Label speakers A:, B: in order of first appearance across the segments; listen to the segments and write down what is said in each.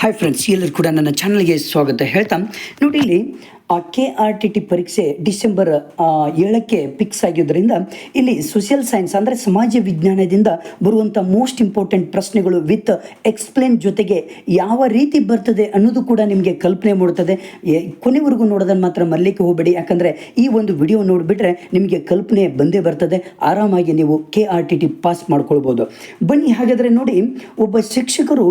A: Hi friends ಎಲ್ಲರೂ ಕೂಡ ನನ್ನ ಚಾನಲ್ಗೆ ಸ್ವಾಗತ ಹೇಳ್ತಾ. ನೋಡಿ ಇಲ್ಲಿ ಆ ಕೆ ಆರ್ ಟಿ ಟಿ ಪರೀಕ್ಷೆ ಡಿಸೆಂಬರ್ ಏಳಕ್ಕೆ ಫಿಕ್ಸ್ ಆಗಿದ್ದರಿಂದ ಇಲ್ಲಿ ಸೋಷಿಯಲ್ ಸೈನ್ಸ್ ಅಂದರೆ ಸಮಾಜ ವಿಜ್ಞಾನದಿಂದ ಬರುವಂಥ ಮೋಸ್ಟ್ ಇಂಪಾರ್ಟೆಂಟ್ ಪ್ರಶ್ನೆಗಳು ವಿತ್ ಎಕ್ಸ್ಪ್ಲೇನ್ ಜೊತೆಗೆ ಯಾವ ರೀತಿ ಬರ್ತದೆ ಅನ್ನೋದು ಕೂಡ ನಿಮಗೆ ಕಲ್ಪನೆ ಮಾಡುತ್ತದೆ. ಕೊನೆವರೆಗೂ ನೋಡೋದನ್ನು ಮಾತ್ರ ಮರಲಿಕ್ಕೆ ಹೋಗಬೇಡಿ. ಯಾಕಂದರೆ ಈ ಒಂದು ವಿಡಿಯೋ ನೋಡಿಬಿಟ್ರೆ ನಿಮಗೆ ಕಲ್ಪನೆ ಬಂದೇ ಬರ್ತದೆ. ಆರಾಮಾಗಿ ನೀವು K R T T pass ಮಾಡ್ಕೊಳ್ಬೋದು. ಬನ್ನಿ, ಹಾಗಾದರೆ ನೋಡಿ, ಒಬ್ಬ ಶಿಕ್ಷಕರು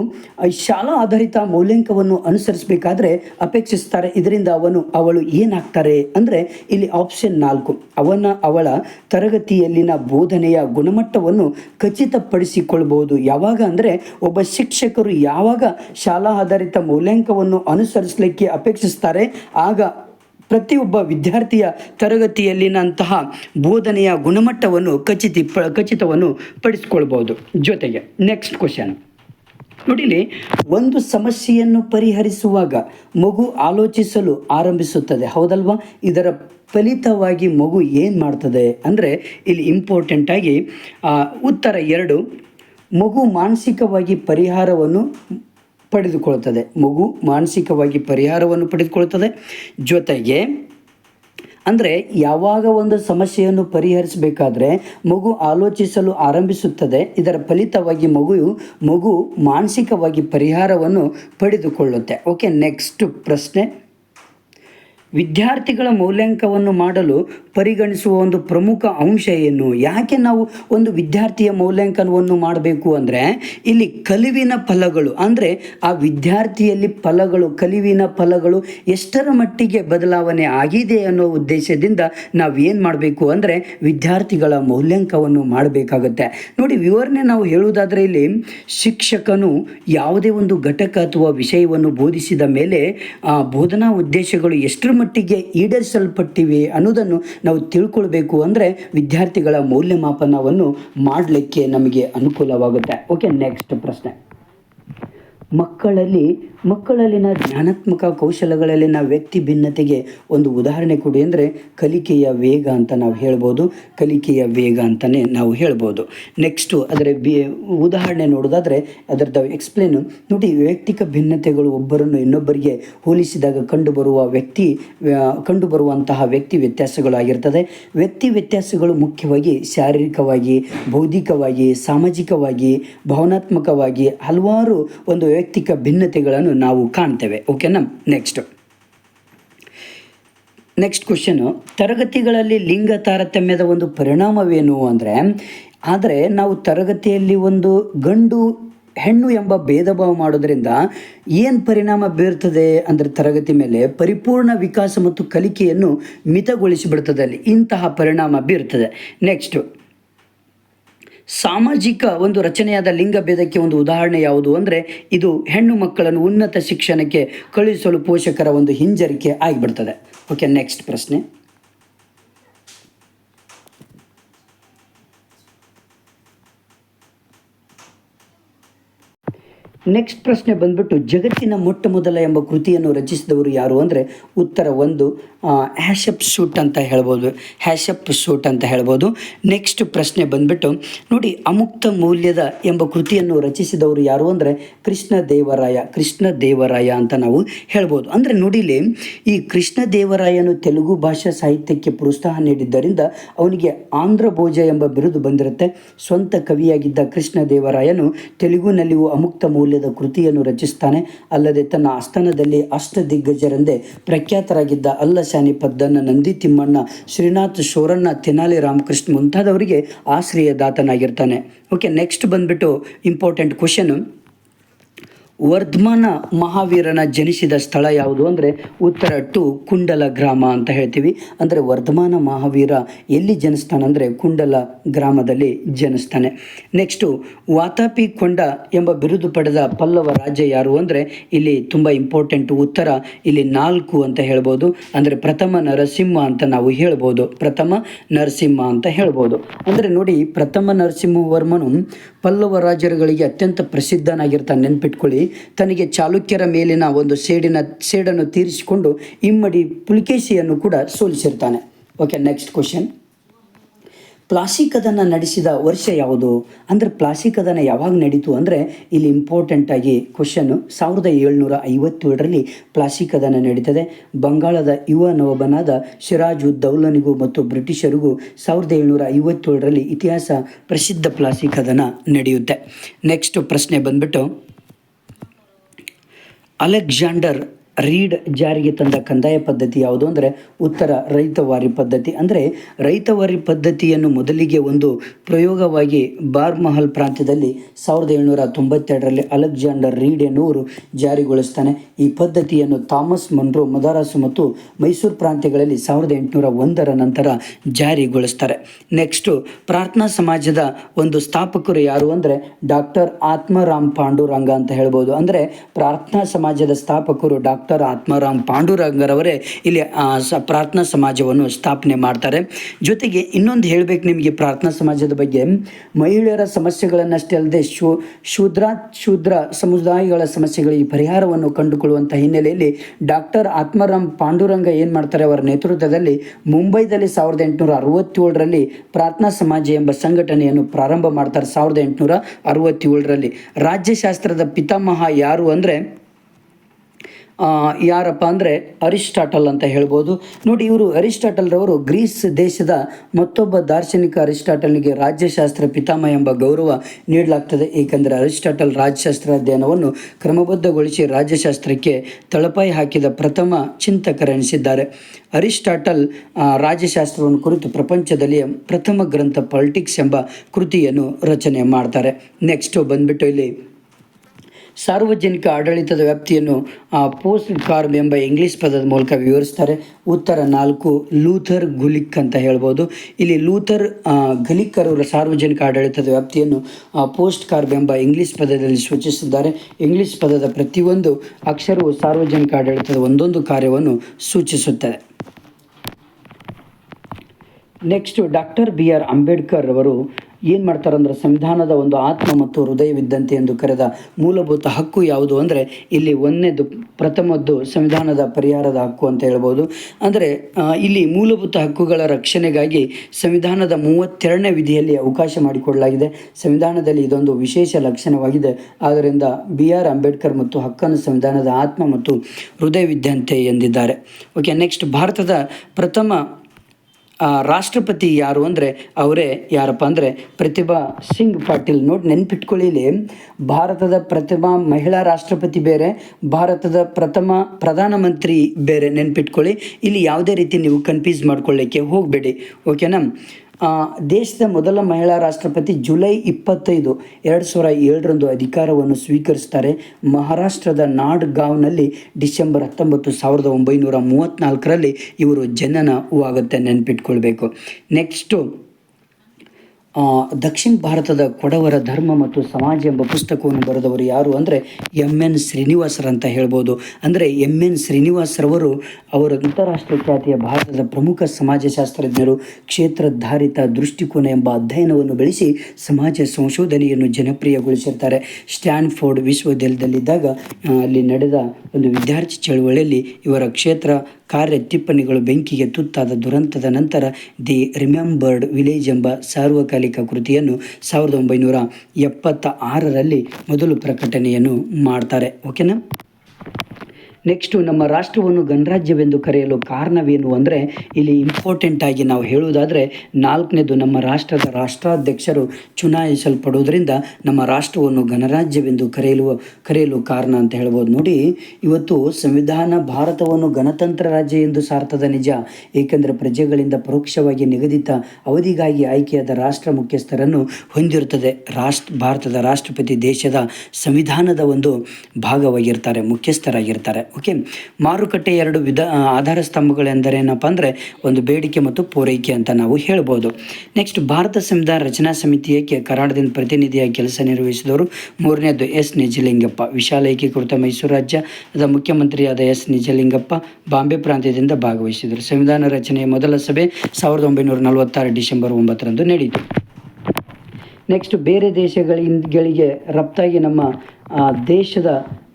A: ಶಾಲಾ ಆಧಾರಿತ ಮೌಲ್ಯಾಂಕವನ್ನು ಅನುಸರಿಸಬೇಕಾದ್ರೆ ಅಪೇಕ್ಷಿಸ್ತಾರೆ. ಇದರಿಂದ ಅವನು ಅವಳು ಏನಾಗ್ತಾರೆ ಅಂದರೆ ಇಲ್ಲಿ ಆಪ್ಷನ್ ನಾಲ್ಕು. ಅವನ, ಅವಳ ತರಗತಿಯಲ್ಲಿನ ಬೋಧನೆಯ ಗುಣಮಟ್ಟವನ್ನು ಖಚಿತಪಡಿಸಿಕೊಳ್ಬಹುದು. ಯಾವಾಗ ಅಂದರೆ ಒಬ್ಬ ಶಿಕ್ಷಕರು ಯಾವಾಗ ಶಾಲಾ ಆಧಾರಿತ ಮೌಲ್ಯಾಂಕವನ್ನು ಅನುಸರಿಸಲಿಕ್ಕೆ ಅಪೇಕ್ಷಿಸ್ತಾರೆ, ಆಗ ಪ್ರತಿಯೊಬ್ಬ ವಿದ್ಯಾರ್ಥಿಯ ತರಗತಿಯಲ್ಲಿನಂತಹ ಬೋಧನೆಯ ಗುಣಮಟ್ಟವನ್ನು ಖಚಿತ, ಖಚಿತವನ್ನು ಪಡಿಸ್ಕೊಳ್ಬೋದು ಜೊತೆಗೆ ನೆಕ್ಸ್ಟ್ ಕ್ವಶನ್ ನೋಡಿಲಿ ಒಂದು ಸಮಸ್ಯೆಯನ್ನು ಪರಿಹರಿಸುವಾಗ ಮಗು ಆಲೋಚಿಸಲು ಆರಂಭಿಸುತ್ತದೆ. ಹೌದಲ್ವಾ? ಇದರ ಫಲಿತವಾಗಿ ಮಗು ಏನು ಮಾಡ್ತದೆ ಅಂದರೆ ಇಲ್ಲಿ ಇಂಪಾರ್ಟೆಂಟಾಗಿ ಉತ್ತರ ಎರಡು, ಮಗು ಮಾನಸಿಕವಾಗಿ ಪರಿಹಾರವನ್ನು ಪಡೆದುಕೊಳ್ತದೆ. ಮಗು ಮಾನಸಿಕವಾಗಿ ಪರಿಹಾರವನ್ನು ಪಡೆದುಕೊಳ್ಳುತ್ತದೆ ಜೊತೆಗೆ ಅಂದರೆ ಯಾವಾಗ ಒಂದು ಸಮಸ್ಯೆಯನ್ನು ಪರಿಹರಿಸಬೇಕಾದ್ರೆ ಮಗು ಆಲೋಚಿಸಲು ಆರಂಭಿಸುತ್ತದೆ. ಇದರ ಫಲಿತವಾಗಿ ಮಗುವು ಮಗು ಮಾನಸಿಕವಾಗಿ ಪರಿಹಾರವನ್ನು ಪಡೆದುಕೊಳ್ಳುತ್ತೆ. ಓಕೆ ನೆಕ್ಸ್ಟ್ ಪ್ರಶ್ನೆ. ವಿದ್ಯಾರ್ಥಿಗಳ ಮೌಲ್ಯಾಂಕವನ್ನು ಮಾಡಲು ಪರಿಗಣಿಸುವ ಒಂದು ಪ್ರಮುಖ ಅಂಶ ಏನು? ಯಾಕೆ ನಾವು ಒಂದು ವಿದ್ಯಾರ್ಥಿಯ ಮೌಲ್ಯಾಂಕನವನ್ನು ಮಾಡಬೇಕು ಅಂದರೆ ಇಲ್ಲಿ ಕಲಿವಿನ ಫಲಗಳು, ಅಂದರೆ ಆ ವಿದ್ಯಾರ್ಥಿಯಲ್ಲಿ ಫಲಗಳು, ಕಲಿವಿನ ಫಲಗಳು ಎಷ್ಟರ ಮಟ್ಟಿಗೆ ಬದಲಾವಣೆ ಆಗಿದೆ ಅನ್ನೋ ಉದ್ದೇಶದಿಂದ ನಾವು ಏನು ಮಾಡಬೇಕು ಅಂದರೆ ವಿದ್ಯಾರ್ಥಿಗಳ ಮೌಲ್ಯಾಂಕವನ್ನು ಮಾಡಬೇಕಾಗುತ್ತೆ. ನೋಡಿ, ವಿವರಣೆ ನಾವು ಹೇಳುವುದಾದರೆ ಇಲ್ಲಿ ಶಿಕ್ಷಕನು ಯಾವುದೇ ಒಂದು ಘಟಕ ಅಥವಾ ವಿಷಯವನ್ನು ಬೋಧಿಸಿದ ಮೇಲೆ ಆ ಬೋಧನಾ ಉದ್ದೇಶಗಳು ಎಷ್ಟರ ಮಟ್ಟಿಗೆ ಈಡೇರಿಸಲ್ಪಟ್ಟಿವೆ ಅನ್ನೋದನ್ನು ನಾವು ತಿಳ್ಕೊಳ್ಬೇಕು ಅಂದರೆ ವಿದ್ಯಾರ್ಥಿಗಳ ಮೌಲ್ಯಮಾಪನವನ್ನು ಮಾಡಲಿಕ್ಕೆ ನಮಗೆ ಅನುಕೂಲವಾಗುತ್ತೆ. ಓಕೆ ನೆಕ್ಸ್ಟ್ ಪ್ರಶ್ನೆ. ಮಕ್ಕಳಲ್ಲಿ, ಮಕ್ಕಳಲ್ಲಿನ ಜ್ಞಾನಾತ್ಮಕ ಕೌಶಲಗಳಲ್ಲಿನ ವ್ಯಕ್ತಿ ಭಿನ್ನತೆಗೆ ಒಂದು ಉದಾಹರಣೆ ಕೊಡಿ ಅಂದರೆ ಕಲಿಕೆಯ ವೇಗ ಅಂತ ನಾವು ಹೇಳ್ಬೋದು. ಕಲಿಕೆಯ ವೇಗ ಅಂತಲೇ ನಾವು ಹೇಳ್ಬೋದು. ನೆಕ್ಸ್ಟು ಅದರ ಬಿ, ಉದಾಹರಣೆ ನೋಡೋದಾದರೆ ಅದರದ್ದು ಎಕ್ಸ್ಪ್ಲೇನು ನೋಡಿ, ವೈಯಕ್ತಿಕ ಭಿನ್ನತೆಗಳು ಒಬ್ಬರನ್ನು ಇನ್ನೊಬ್ಬರಿಗೆ ಹೋಲಿಸಿದಾಗ ಕಂಡುಬರುವ ವ್ಯಕ್ತಿ ಕಂಡುಬರುವಂತಹ ವ್ಯಕ್ತಿ ವ್ಯತ್ಯಾಸಗಳಾಗಿರ್ತದೆ. ವ್ಯಕ್ತಿ ವ್ಯತ್ಯಾಸಗಳು ಮುಖ್ಯವಾಗಿ ಶಾರೀರಿಕವಾಗಿ, ಬೌದ್ಧಿಕವಾಗಿ, ಸಾಮಾಜಿಕವಾಗಿ, ಭಾವನಾತ್ಮಕವಾಗಿ ಹಲವಾರು ಒಂದು ವೈಯಕ್ತಿಕ ಭಿನ್ನತೆಗಳನ್ನು ನಾವು ಕಾಣ್ತೇವೆ. ಓಕೆನಾ ನೆಕ್ಸ್ಟ್ ನೆಕ್ಸ್ಟ್ ಕ್ವಶನು ತರಗತಿಗಳಲ್ಲಿ ಲಿಂಗ ತಾರತಮ್ಯದ ಒಂದು ಪರಿಣಾಮವೇನು ಅಂದರೆ, ಆದರೆ ನಾವು ತರಗತಿಯಲ್ಲಿ ಒಂದು ಗಂಡು ಹೆಣ್ಣು ಎಂಬ ಭೇದ ಭಾವ ಮಾಡೋದರಿಂದ ಏನು ಪರಿಣಾಮ ಬೀರ್ತದೆ ಅಂದರೆ ತರಗತಿ ಮೇಲೆ? ಪರಿಪೂರ್ಣ ವಿಕಾಸ ಮತ್ತು ಕಲಿಕೆಯನ್ನು ಮಿತಗೊಳಿಸಿಬಿಡ್ತದೆ ಅಲ್ಲಿ. ಇಂತಹ ಪರಿಣಾಮ ಬೀರ್ತದೆ. ನೆಕ್ಸ್ಟು ಸಾಮಾಜಿಕ ಒಂದು ರಚನೆಯಾದ ಲಿಂಗಭೇದಕ್ಕೆ ಒಂದು ಉದಾಹರಣೆ ಯಾವುದು ಅಂದರೆ ಇದು ಹೆಣ್ಣು ಮಕ್ಕಳನ್ನು ಉನ್ನತ ಶಿಕ್ಷಣಕ್ಕೆ ಕಳುಹಿಸಲು ಪೋಷಕರ ಒಂದು ಹಿಂಜರಿಕೆ ಆಗಿಬಿಡ್ತದೆ. ಓಕೆ ನೆಕ್ಸ್ಟ್ ಪ್ರಶ್ನೆ. ನೆಕ್ಸ್ಟ್ ಪ್ರಶ್ನೆ ಬಂದ್ಬಿಟ್ಟು ಜಗತ್ತಿನ ಮೊಟ್ಟ ಮೊದಲ ಎಂಬ ಕೃತಿಯನ್ನು ರಚಿಸಿದವರು ಯಾರು ಅಂದರೆ ಉತ್ತರ ಒಂದು ಹ್ಯಾಶಪ್ ಶೂಟ್ ಅಂತ ಹೇಳ್ಬೋದು ಹ್ಯಾಶಪ್ ಶೂಟ್ ಅಂತ ಹೇಳ್ಬೋದು. ನೆಕ್ಸ್ಟ್ ಪ್ರಶ್ನೆ ಬಂದ್ಬಿಟ್ಟು, ನೋಡಿ, ಅಮುಕ್ತ ಮೌಲ್ಯದ ಎಂಬ ಕೃತಿಯನ್ನು ರಚಿಸಿದವರು ಯಾರು ಅಂದರೆ ಕೃಷ್ಣ ದೇವರಾಯ ಕೃಷ್ಣ ದೇವರಾಯ ಅಂತ ನಾವು ಹೇಳ್ಬೋದು. ಅಂದರೆ ನೋಡಿಲಿ, ಈ ಕೃಷ್ಣ ದೇವರಾಯನು ತೆಲುಗು ಭಾಷಾ ಸಾಹಿತ್ಯಕ್ಕೆ ಪ್ರೋತ್ಸಾಹ ನೀಡಿದ್ದರಿಂದ ಅವನಿಗೆ ಆಂಧ್ರ ಭೋಜ ಎಂಬ ಬಿರುದು ಬಂದಿರುತ್ತೆ. ಸ್ವಂತ ಕವಿಯಾಗಿದ್ದ ಕೃಷ್ಣ ದೇವರಾಯನು ತೆಲುಗುನಲ್ಲಿಯೂ ಅಮುಕ್ತ ಮೌಲ್ಯದ ಕೃತಿಯನ್ನು ರಚಿಸ್ತಾನೆ. ಅಲ್ಲದೆ ತನ್ನ ಆಸ್ಥಾನದಲ್ಲಿ ಅಷ್ಟ ದಿಗ್ಗಜರೆಂದೇ ಪ್ರಖ್ಯಾತರಾಗಿದ್ದ ಅಲ್ಲಶಾನಿ ಪದ್ದನ್ನ ನಂದಿ ತಿಮ್ಮಣ್ಣ, ಶ್ರೀನಾಥ್ ಶೋರಣ್ಣ, ತೆನಾಲಿ ರಾಮಕೃಷ್ಣ ಮುಂತಾದವರಿಗೆ ಆಶ್ರಯದಾತನಾಗಿರ್ತಾನೆ. ಓಕೆ ನೆಕ್ಸ್ಟ್ ಬಂದ್ಬಿಟ್ಟು ಇಂಪಾರ್ಟೆಂಟ್ ಕ್ವಶನು ವರ್ಧಮಾನ ಮಹಾವೀರನ ಜನಿಸಿದ ಸ್ಥಳ ಯಾವುದು ಅಂದರೆ ಉತ್ತರ ಟು ಕುಂಡಲ ಗ್ರಾಮ ಅಂತ ಹೇಳ್ತೀವಿ. ಅಂದರೆ ವರ್ಧಮಾನ ಮಹಾವೀರ ಎಲ್ಲಿ ಜನಿಸ್ತಾನೆ ಅಂದರೆ ಕುಂಡಲ ಗ್ರಾಮದಲ್ಲಿ ಜನಿಸ್ತಾನೆ. ನೆಕ್ಸ್ಟು ವಾತಾಪಿ ಕೊಂಡ ಎಂಬ ಬಿರುದು ಪಡೆದ ಪಲ್ಲವ ರಾಜ ಯಾರು ಅಂದರೆ ಇಲ್ಲಿ ತುಂಬ ಇಂಪಾರ್ಟೆಂಟ್ ಉತ್ತರ ಇಲ್ಲಿ ನಾಲ್ಕು ಅಂತ ಹೇಳ್ಬೋದು. ಅಂದರೆ ಪ್ರಥಮ ನರಸಿಂಹ ಅಂತ ನಾವು ಹೇಳ್ಬೋದು. ಪ್ರಥಮ ನರಸಿಂಹ ಅಂತ ಹೇಳ್ಬೋದು. ಅಂದರೆ ನೋಡಿ ಪ್ರಥಮ ನರಸಿಂಹವರ್ಮನು ಪಲ್ಲವ ರಾಜರುಗಳಿಗೆ ಅತ್ಯಂತ ಪ್ರಸಿದ್ಧನಾಗಿರ್ತಾನೆ ನೆನ್ಪಿಟ್ಕೊಳ್ಳಿ. ತನಗೆ ಚಾಲುಕ್ಯರ ಮೇಲಿನ ಒಂದು ಸೇಡಿನ, ಸೇಡನ್ನು ತೀರಿಸಿಕೊಂಡು ಇಮ್ಮಡಿ ಪುಲಿಕೇಶಿಯನ್ನು ಕೂಡ ಸೋಲಿಸಿರ್ತಾನೆ. ಓಕೆ ನೆಕ್ಸ್ಟ್ ಕ್ವಶನ್ ಪ್ಲಾಸಿ ಕದನ ನಡೆಸಿದ ವರ್ಷ ಯಾವುದು? ಅಂದರೆ ಪ್ಲಾಸಿ ಕದನ ಯಾವಾಗ ನಡೀತು ಅಂದರೆ ಇಲ್ಲಿ ಇಂಪಾರ್ಟೆಂಟ್ ಆಗಿ ಕ್ವಶನ್ನು ಸಾವಿರದ ಏಳ್ನೂರ ಐವತ್ತೇಳರಲ್ಲಿ ಪ್ಲಾಸಿ ಕದನ ನಡೀತದೆ. ಬಂಗಾಳದ ಯುವ ನವಬನಾದ ಸಿರಾಜು ದೌಲನಿಗೂ ಮತ್ತು ಬ್ರಿಟಿಷರಿಗೂ ಸಾವಿರದ ಏಳ್ನೂರ ಐವತ್ತೇಳರಲ್ಲಿ ಇತಿಹಾಸ ಪ್ರಸಿದ್ಧ ಪ್ಲಾಸಿ ಕದನ ನಡೆಯುತ್ತೆ. ನೆಕ್ಸ್ಟ್ ಪ್ರಶ್ನೆ ಬಂದ್ಬಿಟ್ಟು ಅಲೆಕ್ಸಾಂಡರ್ ರೀಡ್ ಜಾರಿಗೆ ತಂದ ಕಂದಾಯ ಪದ್ಧತಿ ಯಾವುದು ಅಂದರೆ ಉತ್ತರ ರೈತವಾರಿ ಪದ್ಧತಿ. ಅಂದರೆ ರೈತವಾರಿ ಪದ್ಧತಿಯನ್ನು ಮೊದಲಿಗೆ ಒಂದು ಪ್ರಯೋಗವಾಗಿ ಬಾರ್ಮಹಲ್ ಪ್ರಾಂತ್ಯದಲ್ಲಿ ಸಾವಿರದ ಏಳ್ನೂರ ತೊಂಬತ್ತೆರಡರಲ್ಲಿ ಅಲೆಕ್ಸಾಂಡರ್ ರೀಡ್ ಎನ್ನುವರು ಜಾರಿಗೊಳಿಸ್ತಾನೆ. ಈ ಪದ್ಧತಿಯನ್ನು ಥಾಮಸ್ ಮನ್ರೋ, ಮದರಾಸು ಮತ್ತು ಮೈಸೂರು ಪ್ರಾಂತ್ಯಗಳಲ್ಲಿ ಸಾವಿರದ ಎಂಟುನೂರ ಒಂದರ ನಂತರ ಜಾರಿಗೊಳಿಸ್ತಾರೆ. ನೆಕ್ಸ್ಟು, ಪ್ರಾರ್ಥನಾ ಸಮಾಜದ ಒಂದು ಸ್ಥಾಪಕರು ಯಾರು ಅಂದರೆ ಡಾಕ್ಟರ್ ಆತ್ಮರಾಮ್ ಪಾಂಡುರಂಗ ಅಂತ ಹೇಳ್ಬೋದು. ಅಂದರೆ ಪ್ರಾರ್ಥನಾ ಸಮಾಜದ ಸ್ಥಾಪಕರು ಡಾಕ್ಟರ್ ಆತ್ಮಾರಾಮ್ ಪಾಂಡುರಂಗರವರೇ ಇಲ್ಲಿ ಪ್ರಾರ್ಥನಾ ಸಮಾಜವನ್ನು ಸ್ಥಾಪನೆ ಮಾಡ್ತಾರೆ. ಜೊತೆಗೆ ಇನ್ನೊಂದು ಹೇಳಬೇಕು ನಿಮಗೆ ಪ್ರಾರ್ಥನಾ ಸಮಾಜದ ಬಗ್ಗೆ. ಮಹಿಳೆಯರ ಸಮಸ್ಯೆಗಳನ್ನಷ್ಟೇ ಅಲ್ಲದೆ ಶೂ, ಶೂದ್ರ ಶೂದ್ರ ಸಮುದಾಯಗಳ ಸಮಸ್ಯೆಗಳಿಗೆ ಪರಿಹಾರವನ್ನು ಕಂಡುಕೊಳ್ಳುವಂಥ ಹಿನ್ನೆಲೆಯಲ್ಲಿ ಡಾಕ್ಟರ್ ಆತ್ಮಾರಾಮ್ ಪಾಂಡುರಂಗ ಏನು ಮಾಡ್ತಾರೆ ಅವರ ನೇತೃತ್ವದಲ್ಲಿ ಮುಂಬೈದಲ್ಲಿ ಸಾವಿರದ ಎಂಟುನೂರ ಅರವತ್ತೇಳರಲ್ಲಿ ಪ್ರಾರ್ಥನಾ ಸಮಾಜ ಎಂಬ ಸಂಘಟನೆಯನ್ನು ಪ್ರಾರಂಭ ಮಾಡ್ತಾರೆ ಸಾವಿರದ ಎಂಟುನೂರ ಅರವತ್ತೇಳರಲ್ಲಿ. ರಾಜ್ಯಶಾಸ್ತ್ರದ ಪಿತಾಮಹ ಯಾರು ಅಂದರೆ ಯಾರಪ್ಪ ಅಂದರೆ ಅರಿಸ್ಟಾಟಲ್ ಅಂತ ಹೇಳ್ಬೋದು. ನೋಡಿ, ಇವರು ಅರಿಸ್ಟಾಟಲ್ರವರು ಗ್ರೀಸ್ ದೇಶದ ಮತ್ತೊಬ್ಬ ದಾರ್ಶನಿಕ ಅರಿಸ್ಟಾಟಲ್ನಿಗೆ ರಾಜ್ಯಶಾಸ್ತ್ರ ಪಿತಾಮಹ ಎಂಬ ಗೌರವ ನೀಡಲಾಗ್ತದೆ. ಏಕೆಂದರೆ ಅರಿಸ್ಟಾಟಲ್ ರಾಜ್ಯಶಾಸ್ತ್ರ ಅಧ್ಯಯನವನ್ನು ಕ್ರಮಬದ್ಧಗೊಳಿಸಿ ರಾಜ್ಯಶಾಸ್ತ್ರಕ್ಕೆ ತಳಪಾಯಿ ಹಾಕಿದ ಪ್ರಥಮ ಚಿಂತಕರೆನಿಸಿದ್ದಾರೆ. ಅರಿಸ್ಟಾಟಲ್ ರಾಜ್ಯಶಾಸ್ತ್ರವನ್ನು ಕುರಿತು ಪ್ರಪಂಚದಲ್ಲಿ ಪ್ರಥಮ ಗ್ರಂಥ ಪಾಲಿಟಿಕ್ಸ್ ಎಂಬ ಕೃತಿಯನ್ನು ರಚನೆ ಮಾಡ್ತಾರೆ. ನೆಕ್ಸ್ಟು ಬಂದ್ಬಿಟ್ಟು ಇಲ್ಲಿ ಸಾರ್ವಜನಿಕ ಆಡಳಿತದ ವ್ಯಾಪ್ತಿಯನ್ನು ಪೋಸ್ಟ್ ಕಾರ್ಬ್ ಎಂಬ ಇಂಗ್ಲಿಷ್ ಪದದ ಮೂಲಕ ವಿವರಿಸ್ತಾರೆ. ಉತ್ತರ ನಾಲ್ಕು ಲೂಥರ್ ಗುಲಿಕ್ ಅಂತ ಹೇಳ್ಬೋದು. ಇಲ್ಲಿ ಲೂಥರ್ ಆ, ಗಲಿಕ್ ಅವರು ಸಾರ್ವಜನಿಕ ಆಡಳಿತದ ವ್ಯಾಪ್ತಿಯನ್ನು ಪೋಸ್ಟ್ ಕಾರ್ಬ್ ಎಂಬ ಇಂಗ್ಲಿಷ್ ಪದದಲ್ಲಿ ಸೂಚಿಸಿದ್ದಾರೆ. ಇಂಗ್ಲಿಷ್ ಪದದ ಪ್ರತಿಯೊಂದು ಅಕ್ಷರವು ಸಾರ್ವಜನಿಕ ಆಡಳಿತದ ಒಂದೊಂದು ಕಾರ್ಯವನ್ನು ಸೂಚಿಸುತ್ತದೆ. Next doctor B R Ambedkar ಅವರು ಏನು ಮಾಡ್ತಾರಂದ್ರೆ ಸಂವಿಧಾನದ ಒಂದು ಆತ್ಮ ಮತ್ತು ಹೃದಯವಿದ್ದಂತೆ ಎಂದು ಕರೆದ ಮೂಲಭೂತ ಹಕ್ಕು ಯಾವುದು ಅಂದರೆ ಇಲ್ಲಿ ಒಂದನೇದು ಪ್ರಥಮದ್ದು ಸಂವಿಧಾನದ ಪರಿಹಾರದ ಹಕ್ಕು ಅಂತ ಹೇಳ್ಬೋದು. ಅಂದರೆ ಇಲ್ಲಿ ಮೂಲಭೂತ ಹಕ್ಕುಗಳ ರಕ್ಷಣೆಗಾಗಿ ಸಂವಿಧಾನದ ಮೂವತ್ತೆರಡನೇ ವಿಧಿಯಲ್ಲಿ ಅವಕಾಶ ಮಾಡಿಕೊಡಲಾಗಿದೆ. ಸಂವಿಧಾನದಲ್ಲಿ ಇದೊಂದು ವಿಶೇಷ ಲಕ್ಷಣವಾಗಿದೆ. ಆದ್ದರಿಂದ ಬಿ ಆರ್ ಅಂಬೇಡ್ಕರ್ ಮತ್ತು ಹಕ್ಕನ್ನು ಸಂವಿಧಾನದ ಆತ್ಮ ಮತ್ತು ಹೃದಯವಿದ್ದಂತೆ ಎಂದಿದ್ದಾರೆ. ಓಕೆ, ನೆಕ್ಸ್ಟ್, ಭಾರತದ ಪ್ರಥಮ ರಾಷ್ಟ್ರಪತಿ ಯಾರು ಅಂದರೆ, ಅವರೇ ಯಾರಪ್ಪ ಅಂದರೆ, ಪ್ರತಿಭಾ ಸಿಂಗ್ ಪಾಟೀಲ್. ನೋಡಿ ನೆನ್ಪಿಟ್ಕೊಳ್ಳಿ ಇಲ್ಲಿ ಭಾರತದ ಪ್ರತಿಭಾ ಮಹಿಳಾ ರಾಷ್ಟ್ರಪತಿ ಬೇರೆ, ಭಾರತದ ಪ್ರಥಮ ಪ್ರಧಾನಮಂತ್ರಿ ಬೇರೆ, ನೆನ್ಪಿಟ್ಕೊಳ್ಳಿ. ಇಲ್ಲಿ ಯಾವುದೇ ರೀತಿ ನೀವು ಕನ್ಫ್ಯೂಸ್ ಮಾಡ್ಕೊಳ್ಳಿಕ್ಕೆ ಹೋಗಬೇಡಿ ಓಕೆನಾ ದೇಶದ ಮೊದಲ ಮಹಿಳಾ ರಾಷ್ಟ್ರಪತಿ ಜುಲೈ ಇಪ್ಪತ್ತೈದು, ಎರಡು ಸಾವಿರ ಏಳರಂದು ಅಧಿಕಾರವನ್ನು ಸ್ವೀಕರಿಸ್ತಾರೆ. ಮಹಾರಾಷ್ಟ್ರದ ನಾಡ್ಗಾವ್ನಲ್ಲಿ ಡಿಸೆಂಬರ್ ಹತ್ತೊಂಬತ್ತು, ಸಾವಿರದ ಒಂಬೈನೂರ ಮೂವತ್ತ್ನಾಲ್ಕರಲ್ಲಿ ಇವರು ಜನನವಾಗುತ್ತೆ ನೆನಪಿಟ್ಕೊಳ್ಬೇಕು. ನೆಕ್ಸ್ಟು ದಕ್ಷಿಣ ಭಾರತದ ಕೊಡವರ ಧರ್ಮ ಮತ್ತು ಸಮಾಜ ಎಂಬ ಪುಸ್ತಕವನ್ನು ಬರೆದವರು ಯಾರು ಅಂದರೆ ಎಂ ಎನ್ ಶ್ರೀನಿವಾಸರಂತ ಹೇಳ್ಬೋದು. ಅಂದರೆ ಎಂ ಎನ್ ಶ್ರೀನಿವಾಸರವರು ಅವರ ಅಂತಾರಾಷ್ಟ್ರೀಯ ಖ್ಯಾತಿಯ ಭಾರತದ ಪ್ರಮುಖ ಸಮಾಜಶಾಸ್ತ್ರಜ್ಞರು, ಕ್ಷೇತ್ರಧಾರಿತ ದೃಷ್ಟಿಕೋನ ಎಂಬ ಅಧ್ಯಯನವನ್ನು ಬೆಳೆಸಿ ಸಮಾಜ ಸಂಶೋಧನೆಯನ್ನು ಜನಪ್ರಿಯಗೊಳಿಸಿರ್ತಾರೆ. ಸ್ಟ್ಯಾನ್ಫೋರ್ಡ್ ವಿಶ್ವವಿದ್ಯಾಲಯದಲ್ಲಿದ್ದಾಗ ಅಲ್ಲಿ ನಡೆದ ಒಂದು ವಿದ್ಯಾರ್ಥಿ ಚಳುವಳಿಯಲ್ಲಿ ಇವರ ಕ್ಷೇತ್ರ ಕಾರ್ಯ ಟಿಪ್ಪಣಿಗಳು ಬೆಂಕಿಗೆ ತುತ್ತಾದ ದುರಂತದ ನಂತರ ದಿ ರಿಮೆಂಬರ್ಡ್ ವಿಲೇಜ್ ಎಂಬ ಸಾರ್ವಕಾಲಿಕ ಕೃತಿಯನ್ನು ಸಾವಿರದ ಒಂಬೈನೂರ ಎಪ್ಪತ್ತ ಆರರಲ್ಲಿ ಮೊದಲು ಪ್ರಕಟಣೆಯನ್ನು ಮಾಡ್ತಾರೆ. ಓಕೆನಾ ನೆಕ್ಸ್ಟು ನಮ್ಮ ರಾಷ್ಟ್ರವನ್ನು ಗಣರಾಜ್ಯವೆಂದು ಕರೆಯಲು ಕಾರಣವೇನು ಅಂದರೆ, ಇಲ್ಲಿ ಇಂಪಾರ್ಟೆಂಟ್ ಆಗಿ ನಾವು ಹೇಳುವುದಾದರೆ, ನಾಲ್ಕನೇದು ನಮ್ಮ ರಾಷ್ಟ್ರದ ರಾಷ್ಟ್ರಾಧ್ಯಕ್ಷರು ಚುನಾಯಿಸಲ್ಪಡುವುದರಿಂದ ನಮ್ಮ ರಾಷ್ಟ್ರವನ್ನು ಗಣರಾಜ್ಯವೆಂದು ಕರೆಯಲು ಕರೆಯಲು ಕಾರಣ ಅಂತ ಹೇಳ್ಬೋದು. ನೋಡಿ, ಇವತ್ತು ಸಂವಿಧಾನ ಭಾರತವನ್ನು ಗಣತಂತ್ರ ರಾಜ್ಯ ಎಂದು ಸಾರ್ಥದ ನಿಜ. ಏಕೆಂದರೆ ಪ್ರಜೆಗಳಿಂದ ಪರೋಕ್ಷವಾಗಿ ನಿಗದಿತ ಅವಧಿಗಾಗಿ ಆಯ್ಕೆಯಾದ ರಾಷ್ಟ್ರ ಮುಖ್ಯಸ್ಥರನ್ನು ಹೊಂದಿರುತ್ತದೆ. ರಾಷ್ಟ್ರ, ಭಾರತದ ರಾಷ್ಟ್ರಪತಿ ದೇಶದ ಸಂವಿಧಾನದ ಒಂದು ಭಾಗವಾಗಿರ್ತಾರೆ, ಮುಖ್ಯಸ್ಥರಾಗಿರ್ತಾರೆ. ಓಕೆ ಮಾರುಕಟ್ಟೆ ಎರಡು ವಿಧ ಆಧಾರ ಸ್ತಂಭಗಳೆಂದರೇನಪ್ಪ ಅಂದರೆ ಒಂದು ಬೇಡಿಕೆ ಮತ್ತು ಪೂರೈಕೆ ಅಂತ ನಾವು ಹೇಳ್ಬೋದು. ನೆಕ್ಸ್ಟ್ ಭಾರತ ಸಂವಿಧಾನ ರಚನಾ ಸಮಿತಿಯಕ್ಕೆ ಕರಾಡದಿಂದ ಪ್ರತಿನಿಧಿಯಾಗಿ ಕೆಲಸ ನಿರ್ವಹಿಸಿದವರು ಮೂರನೇದು ಎಸ್ ನಿಜಲಿಂಗಪ್ಪ. ವಿಶಾಲ ಏಕೀಕೃತ ಮೈಸೂರು ರಾಜ್ಯದ ಮುಖ್ಯಮಂತ್ರಿಯಾದ ಎಸ್ ನಿಜಲಿಂಗಪ್ಪ ಬಾಂಬೆ ಪ್ರಾಂತ್ಯದಿಂದ ಭಾಗವಹಿಸಿದರು. ಸಂವಿಧಾನ ರಚನೆಯ ಮೊದಲ ಸಭೆ ಸಾವಿರದ ಒಂಬೈನೂರ ನಲವತ್ತಾರು ಡಿಸೆಂಬರ್ ಒಂಬತ್ತರಂದು ನಡೆಯಿತು. ನೆಕ್ಸ್ಟ್ ಬೇರೆ ದೇಶಗಳಿಂದಗಳಿಗೆ ರಫ್ತಾಗಿ ನಮ್ಮ ದೇಶದ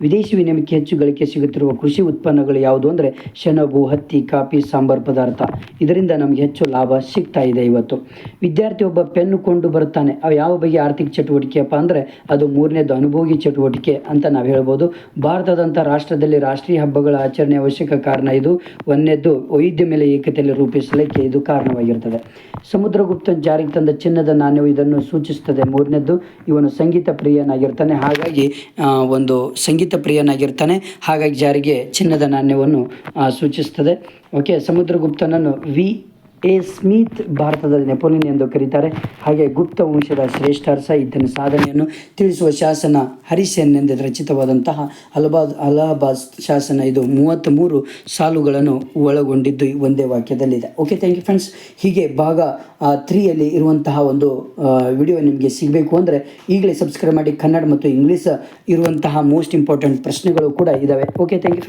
A: ವಿದೇಶಿ ವಿನಿಮಯಕ್ಕೆ ಹೆಚ್ಚು ಗಳಿಕೆ ಸಿಗುತ್ತಿರುವ ಕೃಷಿ ಉತ್ಪನ್ನಗಳು ಯಾವುದು ಅಂದರೆ ಸೆಣಬು, ಹತ್ತಿ, ಕಾಫಿ, ಸಾಂಬಾರು ಪದಾರ್ಥ. ಇದರಿಂದ ನಮಗೆ ಹೆಚ್ಚು ಲಾಭ ಸಿಗ್ತಾ ಇದೆ ಇವತ್ತು. ವಿದ್ಯಾರ್ಥಿ ಒಬ್ಬ ಪೆನ್ನು ಕೊಂಡು ಬರುತ್ತಾನೆ. ಅವು ಯಾವ ಬಗೆಯ ಆರ್ಥಿಕ ಚಟುವಟಿಕೆಯಪ್ಪ ಅಂದರೆ ಅದು ಮೂರನೇದು ಅನುಭೋಗಿ ಚಟುವಟಿಕೆ ಅಂತ ನಾವು ಹೇಳ್ಬೋದು. ಭಾರತದಂಥ ರಾಷ್ಟ್ರದಲ್ಲಿ ರಾಷ್ಟ್ರೀಯ ಹಬ್ಬಗಳ ಆಚರಣೆ ಅವಶ್ಯಕ ಕಾರಣ ಇದು. ಒಂದನೇದ್ದು ವೈದ್ಯ ಮೇಲೆ ಏಕತೆಯಲ್ಲಿ ರೂಪಿಸಲಿಕ್ಕೆ ಇದು ಕಾರಣವಾಗಿರ್ತದೆ. ಸಮುದ್ರಗುಪ್ತ ಜಾರಿಗೆ ತಂದ ಚಿನ್ನದ ನಾಣ್ಯವು ಇದನ್ನು ಸೂಚಿಸುತ್ತದೆ. ಮೂರನೇದ್ದು ಇವನು ಸಂಗೀತ ಪ್ರಿಯನಾಗಿರ್ತಾನೆ. ಹಾಗಾಗಿ ಒಂದು ಸಂಗೀತ ಪ್ರಿಯನಾಗಿರ್ತಾನೆ. ಹಾಗಾಗಿ ಜಾರಿಗೆ ಚಿನ್ನದ ನಾಣ್ಯವನ್ನು ಸೂಚಿಸ್ತದೆ. ಓಕೆ ಸಮುದ್ರಗುಪ್ತನನ್ನು ವಿ ಎ. ಸ್ಮಿತ್ ಭಾರತದ ನೆಪೋಲಿಯನ್ ಎಂದು ಕರೀತಾರೆ. ಹಾಗೆ ಗುಪ್ತ ವಂಶದ ಶ್ರೇಷ್ಠಾರ್ಸ ಇದ್ದನ ಸಾಧನೆಯನ್ನು ತಿಳಿಸುವ ಶಾಸನ ಹರಿಸೆನ್ ಎಂದು ರಚಿತವಾದಂತಹ ಅಲಹಾಬಾದ್ ಅಲಹಾಬಾದ್ ಶಾಸನ ಇದು ಮೂವತ್ತ್ಮೂರು ಸಾಲುಗಳನ್ನು ಒಳಗೊಂಡಿದ್ದು ಒಂದೇ ವಾಕ್ಯದಲ್ಲಿದೆ. ಓಕೆ ಥ್ಯಾಂಕ್ ಯು ಫ್ರೆಂಡ್ಸ್ ಹೀಗೆ ಭಾಗ ತ್ರೀಯಲ್ಲಿ ಇರುವಂತಹ ಒಂದು ವಿಡಿಯೋ ನಿಮಗೆ ಸಿಗಬೇಕು ಅಂದರೆ ಈಗಲೇ ಸಬ್ಸ್ಕ್ರೈಬ್ ಮಾಡಿ ಕನ್ನಡ ಮತ್ತು ಇಂಗ್ಲೀಷ್ ಇರುವಂತಹ ಮೋಸ್ಟ್ ಇಂಪಾರ್ಟೆಂಟ್ ಪ್ರಶ್ನೆಗಳು ಕೂಡ ಇದ್ದಾವೆ ಓಕೆ ಥ್ಯಾಂಕ್ ಯು ಫ್ರೆಂಡ್ಸ್